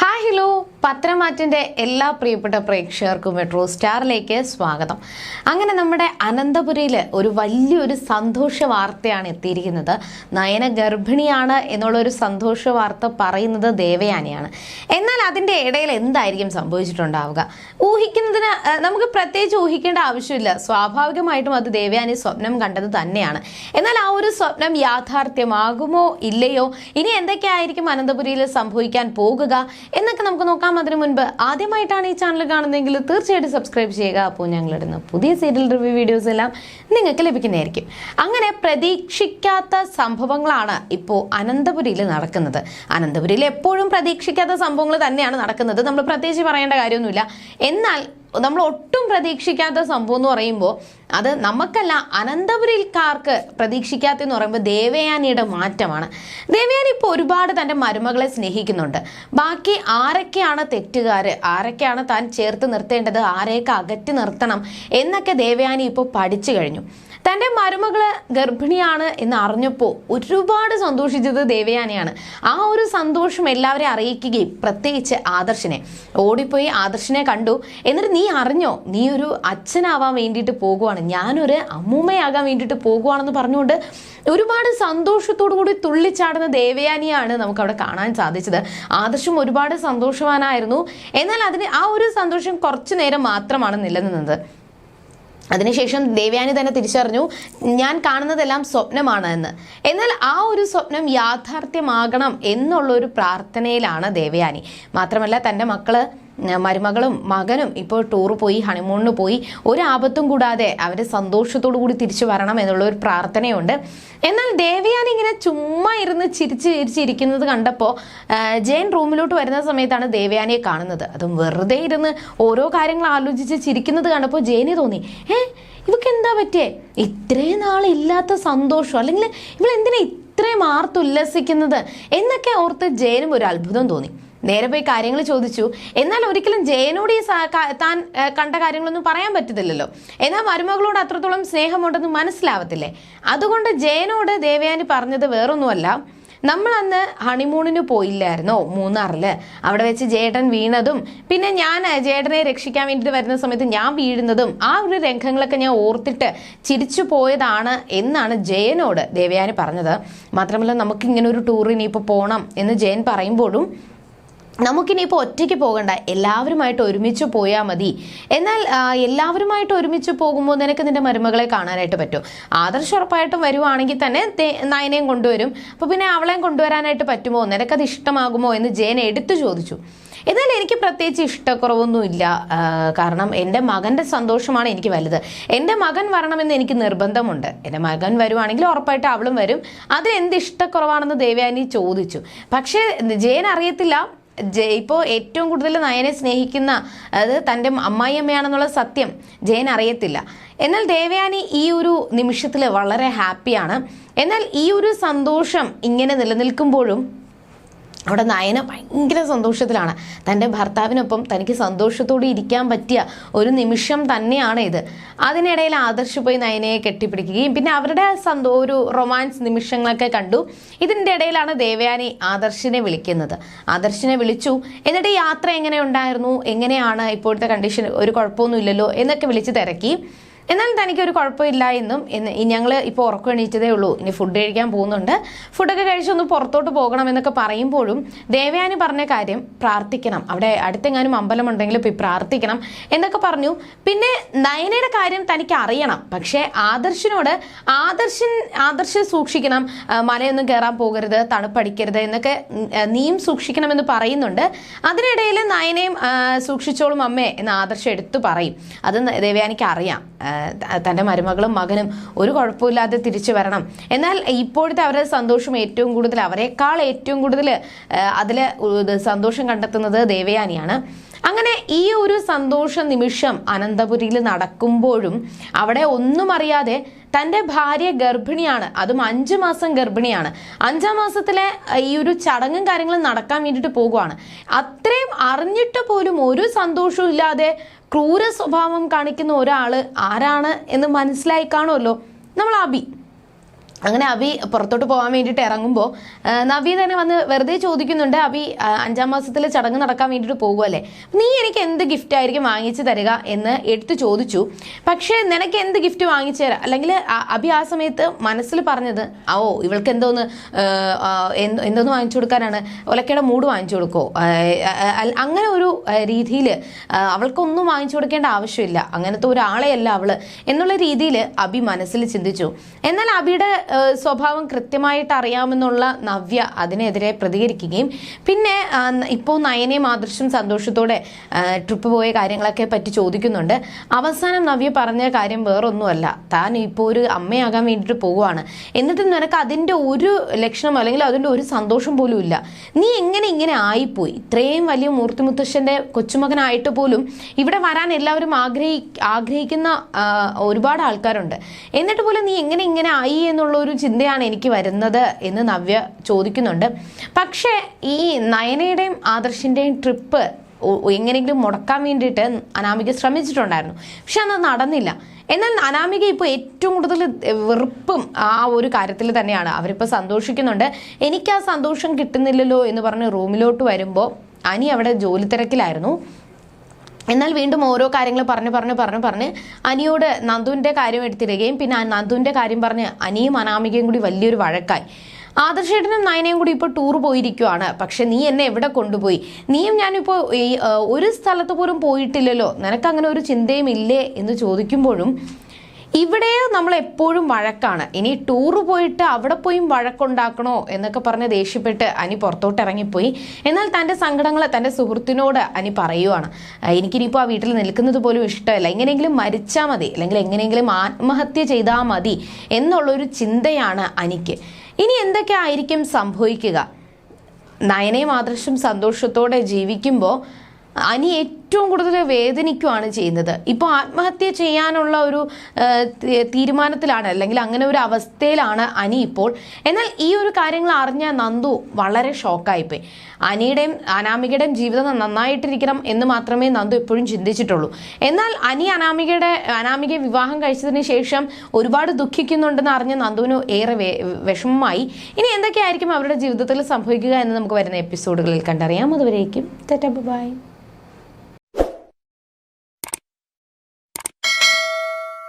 Hi hello പത്രമാറ്റിന്റെ എല്ലാ പ്രിയപ്പെട്ട പ്രേക്ഷകർക്കും മെട്രോ സ്റ്റാറിലേക്ക് സ്വാഗതം. അങ്ങനെ നമ്മുടെ അനന്തപുരിയിൽ ഒരു വലിയൊരു സന്തോഷ വാർത്തയാണ് എത്തിയിരിക്കുന്നത്. നയന ഗർഭിണിയാണ് എന്നുള്ളൊരു സന്തോഷ വാർത്ത പറയുന്നത് ദേവയാനിയാണ്. എന്നാൽ അതിന്റെ ഇടയിൽ എന്തായിരിക്കും സംഭവിച്ചിട്ടുണ്ടാവുക? ഊഹിക്കുന്നതിന് നമുക്ക് പ്രത്യേകിച്ച് ഊഹിക്കേണ്ട ആവശ്യമില്ല. സ്വാഭാവികമായിട്ടും അത് ദേവയാനി സ്വപ്നം കണ്ടത് തന്നെയാണ്. എന്നാൽ ആ ഒരു സ്വപ്നം യാഥാർത്ഥ്യമാകുമോ ഇല്ലയോ? ഇനി എന്തൊക്കെയായിരിക്കും അനന്തപുരിയിൽ സംഭവിക്കാൻ പോകുക? എന്നൊക്കെ നമുക്ക് നോക്കാം. അതിനു മുൻപ് ആദ്യമായിട്ടാണ് ഈ ചാനൽ കാണുന്നതെങ്കിൽ തീർച്ചയായിട്ടും സബ്സ്ക്രൈബ് ചെയ്യുക. അപ്പോൾ ഞങ്ങളിടുന്ന പുതിയ സീരിയൽ റിവ്യൂ വീഡിയോസ് എല്ലാം നിങ്ങൾക്ക് ലഭിക്കുന്നതായിരിക്കും. അങ്ങനെ പ്രതീക്ഷിക്കാത്ത സംഭവങ്ങളാണ് ഇപ്പോൾ അനന്തപുരിയിൽ നടക്കുന്നത്. അനന്തപുരിയിൽ എപ്പോഴും പ്രതീക്ഷിക്കാത്ത സംഭവങ്ങൾ തന്നെയാണ് നടക്കുന്നത്. നമ്മൾ പ്രത്യേകിച്ച് പറയേണ്ട കാര്യമൊന്നുമില്ല. എന്നാൽ നമ്മൾ ഒട്ടും പ്രതീക്ഷിക്കാത്ത സംഭവം എന്ന് പറയുമ്പോൾ അത് നമുക്കല്ല അനന്തപുരിക്കാർക്ക് പ്രതീക്ഷിക്കാത്തെന്ന് പറയുമ്പോൾ ദേവയാനിയുടെ മാറ്റമാണ്. ദേവയാനി ഇപ്പോൾ ഒരുപാട് തന്റെ മരുമകളെ സ്നേഹിക്കുന്നുണ്ട്. ബാക്കി ആരൊക്കെയാണ് തെറ്റുകാർ ആരൊക്കെയാണ് താൻ ചേർത്ത് നിർത്തേണ്ടത്? ആരെയൊക്കെ അകറ്റി നിർത്തണം? എന്നൊക്കെ ദേവയാനി ഇപ്പോൾ പഠിച്ചു കഴിഞ്ഞു. തന്റെ മരുമകൾ ഗർഭിണിയാണ് എന്ന് അറിഞ്ഞപ്പോൾ ഒരുപാട് സന്തോഷിച്ചത് ദേവയാനിയാണ്. ആ ഒരു സന്തോഷം എല്ലാവരെയും അറിയിക്കുകയും പ്രത്യേകിച്ച് ആദർശിനെ. ഓടിപ്പോയി ആദർശിനെ കണ്ടു. എന്നിട്ട് നീ അറിഞ്ഞോ? നീ ഒരു അച്ഛനാവാൻ വേണ്ടിയിട്ട് പോകുവാണ്. ഞാനൊരു അമ്മൂമ്മയാകാൻ വേണ്ടിയിട്ട് പോകുവാണെന്ന് പറഞ്ഞുകൊണ്ട് ഒരുപാട് സന്തോഷത്തോടു കൂടി തുള്ളിച്ചാടുന്ന ദേവയാനിയാണ് നമുക്ക് അവിടെ കാണാൻ സാധിച്ചത്. ആദർശം ഒരുപാട് സന്തോഷവാനായിരുന്നു. എന്നാൽ അതിന് ആ ഒരു സന്തോഷം കുറച്ചു നേരം മാത്രമാണ് നിലനിന്നത്. അതിനുശേഷം ദേവയാനി തന്നെ തിരിച്ചറിഞ്ഞു ഞാൻ കാണുന്നതെല്ലാം സ്വപ്നമാണ് എന്ന്. എന്നാൽ ആ ഒരു സ്വപ്നം യാഥാർത്ഥ്യമാകണം എന്നുള്ള ഒരു പ്രാർത്ഥനയിലാണ് ദേവയാനി. മാത്രമല്ല തന്റെ മക്കൾ മരുമകളും മകനും ഇപ്പോൾ ടൂർ പോയി ഹണിമൂണിന് പോയി. ഒരു ആപത്തും കൂടാതെ അവർ സന്തോഷത്തോടു കൂടി തിരിച്ചു വരണം എന്നുള്ള ഒരു പ്രാർത്ഥനയുണ്ട്. എന്നാൽ ദേവയാനി ഇങ്ങനെ ചുമ്മാ ഇരുന്ന് ചിരിച്ച് ചിരിച്ചിരിക്കുന്നത് കണ്ടപ്പോൾ ജയൻ റൂമിലോട്ട് വരുന്ന സമയത്താണ് ദേവയാനിയെ കാണുന്നത്. അതും വെറുതെ ഇരുന്ന് ഓരോ കാര്യങ്ങൾ ആലോചിച്ച് ചിരിക്കുന്നത് കണ്ടപ്പോൾ ജയന് തോന്നി. ഏ ഇവക്ക് എന്താ പറ്റിയേ? ഇത്രയും നാളില്ലാത്ത സന്തോഷം. അല്ലെങ്കിൽ ഇവൾ എന്തിനാ ഇത്രയും ആർത്തുല്ലസിക്കുന്നത്? എന്നൊക്കെ ഓർത്ത് ജയനും ഒരു അത്ഭുതം തോന്നി. നേരെ പോയി കാര്യങ്ങൾ ചോദിച്ചു. എന്നാൽ ഒരിക്കലും ജയനോട് ഈ താൻ കണ്ട കാര്യങ്ങളൊന്നും പറയാൻ പറ്റത്തില്ലല്ലോ. എന്നാൽ മരുമകളോട് അത്രത്തോളം സ്നേഹമുണ്ടെന്ന് മനസ്സിലാവത്തില്ലേ? അതുകൊണ്ട് ജയനോട് ദേവയാനി പറഞ്ഞത് വേറൊന്നുമല്ല. നമ്മൾ അന്ന് ഹണിമൂണിന് പോയില്ലായിരുന്നോ? മൂന്നാറിൽ. അവിടെ വെച്ച് ജേട്ടൻ വീണതും പിന്നെ ഞാൻ ജേട്ടനെ രക്ഷിക്കാൻ വേണ്ടിയിട്ട് വരുന്ന സമയത്ത് ഞാൻ വീഴുന്നതും ആ ഒരു രംഗങ്ങളൊക്കെ ഞാൻ ഓർത്തിട്ട് ചിരിച്ചു പോയതാണ് എന്നാണ് ജയനോട് ദേവയാനി പറഞ്ഞത്. മാത്രമല്ല നമുക്ക് ഇങ്ങനെ ഒരു ടൂർ ഇനിയിപ്പോൾ പോകണം എന്ന് ജയൻ പറയുമ്പോഴും നമുക്കിനിയിപ്പോൾ ഒറ്റയ്ക്ക് പോകണ്ട. എല്ലാവരുമായിട്ട് ഒരുമിച്ച് പോയാൽ മതി. എന്നാൽ എല്ലാവരുമായിട്ട് ഒരുമിച്ച് പോകുമ്പോൾ നിനക്ക് നിന്റെ മരുമകളെ കാണാനായിട്ട് പറ്റും. ആദർശ് ഉറപ്പായിട്ടും വരുവാണെങ്കിൽ തന്നെ നയനയും കൊണ്ടുവരും. അപ്പോൾ പിന്നെ അവളെയും കൊണ്ടുവരാനായിട്ട് പറ്റുമോ? നിനക്കത് ഇഷ്ടമാകുമോ എന്ന് ജയൻ എടുത്തു ചോദിച്ചു. എന്നാൽ എനിക്ക് പ്രത്യേകിച്ച് ഇഷ്ടക്കുറവൊന്നുമില്ല കാരണം എന്റെ മകന്റെ സന്തോഷമാണ് എനിക്ക് വലുത്. എന്റെ മകൻ വരണമെന്ന് എനിക്ക് നിർബന്ധമുണ്ട്. എന്റെ മകൻ വരുവാണെങ്കിൽ ഉറപ്പായിട്ട് അവളും വരും. അതിന് എന്ത് ഇഷ്ടക്കുറവാണെന്ന് ദേവയാനി ചോദിച്ചു. പക്ഷേ ജയൻ അറിയത്തില്ല. ഇപ്പോൾ ഏറ്റവും കൂടുതൽ നയനെ സ്നേഹിക്കുന്ന അത് തന്റെ അമ്മായിയമ്മയാണെന്നുള്ള സത്യം ജയൻ അറിയത്തില്ല. എന്നാൽ ദേവയാനി ഈ ഒരു നിമിഷത്തിൽ വളരെ ഹാപ്പിയാണ്. എന്നാൽ ഈ ഒരു സന്തോഷം ഇങ്ങനെ നിലനിൽക്കുമ്പോഴും അവിടെ നയന ഭയങ്കര സന്തോഷത്തിലാണ്. തന്റെ ഭർത്താവിനൊപ്പം തനിക്ക് സന്തോഷത്തോടെ ഇരിക്കാൻ പറ്റിയ ഒരു നിമിഷം തന്നെയാണ് ഇത്. അതിനിടയിൽ ആദർശ് പോയി നയനയെ കെട്ടിപ്പിടിക്കുകയും പിന്നെ അവരുടെ സന്തോ ഒരു റൊമാൻസ് നിമിഷങ്ങളൊക്കെ കണ്ടു. ഇതിന്റെ ഇടയിലാണ് ദേവയാനി ആദർശിനെ വിളിക്കുന്നത്. ആദർശിനെ വിളിച്ചു എന്നിട്ട് യാത്ര എങ്ങനെ ഉണ്ടായിരുന്നു? എങ്ങനെയാണ് ഇപ്പോഴത്തെ കണ്ടീഷൻ ഒരു കുഴപ്പമൊന്നുമില്ലല്ലോ? എന്നൊക്കെ വിളിച്ച് തിരക്കി. എന്നാൽ തനിക്ക് ഒരു കുഴപ്പമില്ല എന്നും ഞങ്ങൾ ഇപ്പോൾ ഉറക്കം എണീറ്റതേ ഉള്ളൂ. ഇനി ഫുഡ് കഴിക്കാൻ പോകുന്നുണ്ട്. ഫുഡൊക്കെ കഴിച്ചൊന്ന് പുറത്തോട്ട് പോകണം എന്നൊക്കെ പറയുമ്പോഴും ദേവയാനി പറഞ്ഞ കാര്യം പ്രാർത്ഥിക്കണം. അവിടെ അടുത്തെങ്ങാനും അമ്പലം ഉണ്ടെങ്കിൽ പോയി പ്രാർത്ഥിക്കണം എന്നൊക്കെ പറഞ്ഞു. പിന്നെ നയനയുടെ കാര്യം തനിക്ക് അറിയണം. പക്ഷേ ആദർശിനോട് ആദർശൻ ആദർശ് സൂക്ഷിക്കണം. മലയൊന്നും കയറാൻ പോകരുത് തണുപ്പടിക്കരുത് എന്നൊക്കെ നീയും സൂക്ഷിക്കണമെന്ന് പറയുന്നുണ്ട്. അതിനിടയിൽ നയനയും സൂക്ഷിച്ചോളും അമ്മേ എന്ന് ആദർശം എടുത്തു പറയും. അത് ദേവയാനിക്ക് അറിയാം. തന്റെ മരുമകളും മകനും ഒരു കുഴപ്പമില്ലാതെ തിരിച്ചു വരണം. എന്നാൽ ഇപ്പോഴത്തെ അവരുടെ സന്തോഷം ഏറ്റവും കൂടുതൽ അവരെക്കാൾ ഏറ്റവും കൂടുതൽ അതിൽ സന്തോഷം കണ്ടെത്തുന്നത് ദേവയാനിയാണ്. അങ്ങനെ ഈ ഒരു സന്തോഷ നിമിഷം അനന്തപുരിയിൽ നടക്കുമ്പോഴും അവിടെ ഒന്നും അറിയാതെ തന്റെ ഭാര്യ ഗർഭിണിയാണ്. അതും അഞ്ചു മാസം ഗർഭിണിയാണ്. അഞ്ചാം മാസത്തിലെ ഈ ഒരു ചടങ്ങും കാര്യങ്ങളും നടക്കാൻ വേണ്ടിയിട്ട് പോകുവാണ്. അത്രയും അറിഞ്ഞിട്ട് പോലും ഒരു സന്തോഷവും ഇല്ലാതെ ക്രൂര സ്വഭാവം കാണിക്കുന്ന ഒരാൾ ആരാണ് എന്ന് മനസ്സിലായി കാണുമല്ലോ. നമ്മൾ അബി അങ്ങനെ അബി പുറത്തോട്ട് പോകാൻ വേണ്ടിയിട്ട് ഇറങ്ങുമ്പോൾ നവി തന്നെ വന്ന് വെറുതെ ചോദിക്കുന്നുണ്ട് അബി അഞ്ചാം മാസത്തിൽ ചടങ്ങ് നടക്കാൻ വേണ്ടിയിട്ട് പോകുമല്ലേ നീ എനിക്ക് എന്ത് ഗിഫ്റ്റ് ആയിരിക്കും വാങ്ങിച്ചു തരിക എന്ന് എടുത്തു ചോദിച്ചു. പക്ഷേ നിനക്ക് എന്ത് ഗിഫ്റ്റ് വാങ്ങിച്ചു തരാം? അല്ലെങ്കിൽ അബി ആ സമയത്ത് മനസ്സിൽ പറഞ്ഞത് ഓ ഇവൾക്ക് എന്തോന്ന് എന്തോന്ന് വാങ്ങിച്ചു കൊടുക്കാനാണ്? ഒലക്കയുടെ മൂഡ് വാങ്ങിച്ചു കൊടുക്കോ? അങ്ങനെ ഒരു രീതിയിൽ അവൾക്കൊന്നും വാങ്ങിച്ചു കൊടുക്കേണ്ട ആവശ്യമില്ല. അങ്ങനത്തെ ഒരാളെയല്ല അവൾ എന്നുള്ള രീതിയിൽ അബി മനസ്സിൽ ചിന്തിച്ചു. എന്നാൽ അബിയുടെ സ്വഭാവം കൃത്യമായിട്ട് അറിയാമെന്നുള്ള നവ്യ അതിനെതിരെ പ്രതികരിക്കുകയും പിന്നെ ഇപ്പോൾ നയനയും ആദർശം സന്തോഷത്തോടെ ട്രിപ്പ് പോയ കാര്യങ്ങളൊക്കെ പറ്റി ചോദിക്കുന്നുണ്ട്. അവസാനം നവ്യ പറഞ്ഞ കാര്യം വേറൊന്നുമല്ല. താൻ ഇപ്പോൾ ഒരു അമ്മയാകാൻ വേണ്ടിയിട്ട് പോവുകയാണ്. എന്നിട്ട് നിനക്ക് അതിന്റെ ഒരു ലക്ഷണം അല്ലെങ്കിൽ അതിന്റെ ഒരു സന്തോഷം പോലും ഇല്ല. നീ എങ്ങനെ ഇങ്ങനെ ആയിപ്പോയി? ഇത്രയും വലിയ മൂർത്തി മുത്തശ്ശന്റെ കൊച്ചുമകനായിട്ട് പോലും ഇവിടെ വരാൻ എല്ലാവരും ആഗ്രഹി ആഗ്രഹിക്കുന്ന ഒരുപാട് ആൾക്കാരുണ്ട്. എന്നിട്ട് പോലും നീ എങ്ങനെ ഇങ്ങനെ ആയി എന്നുള്ള ഒരു ചിന്തയാണ് എനിക്ക് വരുന്നത് എന്ന് നവ്യ ചോദിക്കുന്നുണ്ട്. പക്ഷേ ഈ നയനയുടെയും ആദർശിന്റെയും ട്രിപ്പ് എങ്ങനെയെങ്കിലും മുടക്കാൻ വേണ്ടിയിട്ട് അനാമിക ശ്രമിച്ചിട്ടുണ്ടായിരുന്നു. പക്ഷെ അത് നടന്നില്ല. എന്നാൽ അനാമിക ഇപ്പോൾ ഏറ്റവും കൂടുതൽ വെറുപ്പും ആ ഒരു കാര്യത്തിൽ തന്നെയാണ്. അവരിപ്പോൾ സന്തോഷിക്കുന്നുണ്ട്. എനിക്ക് ആ സന്തോഷം കിട്ടുന്നില്ലല്ലോ എന്ന് പറഞ്ഞ് റൂമിലോട്ട് വരുമ്പോൾ അനി അവിടെ ജോലി തിരക്കിലായിരുന്നു എന്നാൽ വീണ്ടും ഓരോ കാര്യങ്ങൾ പറഞ്ഞ് പറഞ്ഞ് പറഞ്ഞ് പറഞ്ഞ് അനിയോട് നന്ദുവിന്റെ കാര്യം എടുത്തിടുകയും പിന്നെ ആ നന്ദുവിന്റെ കാര്യം പറഞ്ഞ് അനിയും അനാമികയും കൂടി വലിയൊരു വഴക്കായി. ആദർശേട്ടനും നയനയും കൂടി ഇപ്പോൾ ടൂർ പോയിരിക്കുവാണ്. പക്ഷെ നീ എന്നെ എവിടെ കൊണ്ടുപോയി? നീയും ഞാനിപ്പോൾ ഈ ഒരു സ്ഥലത്ത് പോലും പോയിട്ടില്ലല്ലോ. നിനക്കങ്ങനെ ഒരു ചിന്തയും ഇല്ലേ എന്ന് ചോദിക്കുമ്പോഴും ഇവിടെ നമ്മൾ എപ്പോഴും വഴക്കാണ്. ഇനി ടൂർ പോയിട്ട് അവിടെ പോയി വഴക്കുണ്ടാക്കണോ എന്നൊക്കെ പറഞ്ഞ് ദേഷ്യപ്പെട്ട് അനി പുറത്തോട്ട് ഇറങ്ങിപ്പോയി എന്നാൽ തന്റെ സങ്കടങ്ങൾ തന്റെ സുഹൃത്തിനോട് അനി പറയുവാണ്. എനിക്കിനിപ്പോൾ ആ വീട്ടിൽ നിൽക്കുന്നത് പോലും ഇഷ്ടമല്ല. എങ്ങനെയെങ്കിലും മരിച്ചാൽ മതി. അല്ലെങ്കിൽ എങ്ങനെയെങ്കിലും ആത്മഹത്യ ചെയ്താൽ മതി എന്നുള്ളൊരു ചിന്തയാണ് അനിക്ക്. ഇനി എന്തൊക്കെ ആയിരിക്കും സംഭവിക്കുക? നയനയും ആദർശം സന്തോഷത്തോടെ ജീവിക്കുമ്പോൾ അനി ഏറ്റവും കൂടുതൽ വേദനിക്കുകയാണ് ചെയ്യുന്നത്. ഇപ്പോൾ ആത്മഹത്യ ചെയ്യാനുള്ള ഒരു തീരുമാനത്തിലാണ് അല്ലെങ്കിൽ അങ്ങനെ ഒരു അവസ്ഥയിലാണ് അനി ഇപ്പോൾ. എന്നാൽ ഈ ഒരു കാര്യങ്ങൾ അറിഞ്ഞ നന്ദു വളരെ ഷോക്കായിപ്പോയി. അനിയുടെയും അനാമികയുടെയും ജീവിതം നന്നായിട്ടിരിക്കണം എന്ന് മാത്രമേ നന്ദു എപ്പോഴും ചിന്തിച്ചിട്ടുള്ളൂ. എന്നാൽ അനി അനാമികയുടെ അനാമികയെ വിവാഹം കഴിച്ചതിന് ശേഷം ഒരുപാട് ദുഃഖിക്കുന്നുണ്ടെന്ന് അറിഞ്ഞ നന്ദുവിന് ഏറെ വിഷമമായി. ഇനി എന്തൊക്കെയായിരിക്കും അവരുടെ ജീവിതത്തിൽ സംഭവിക്കുക എന്ന് നമുക്ക് വരുന്ന എപ്പിസോഡുകളിൽ കണ്ടറിയാം. അതുവരേക്കും ബൈ.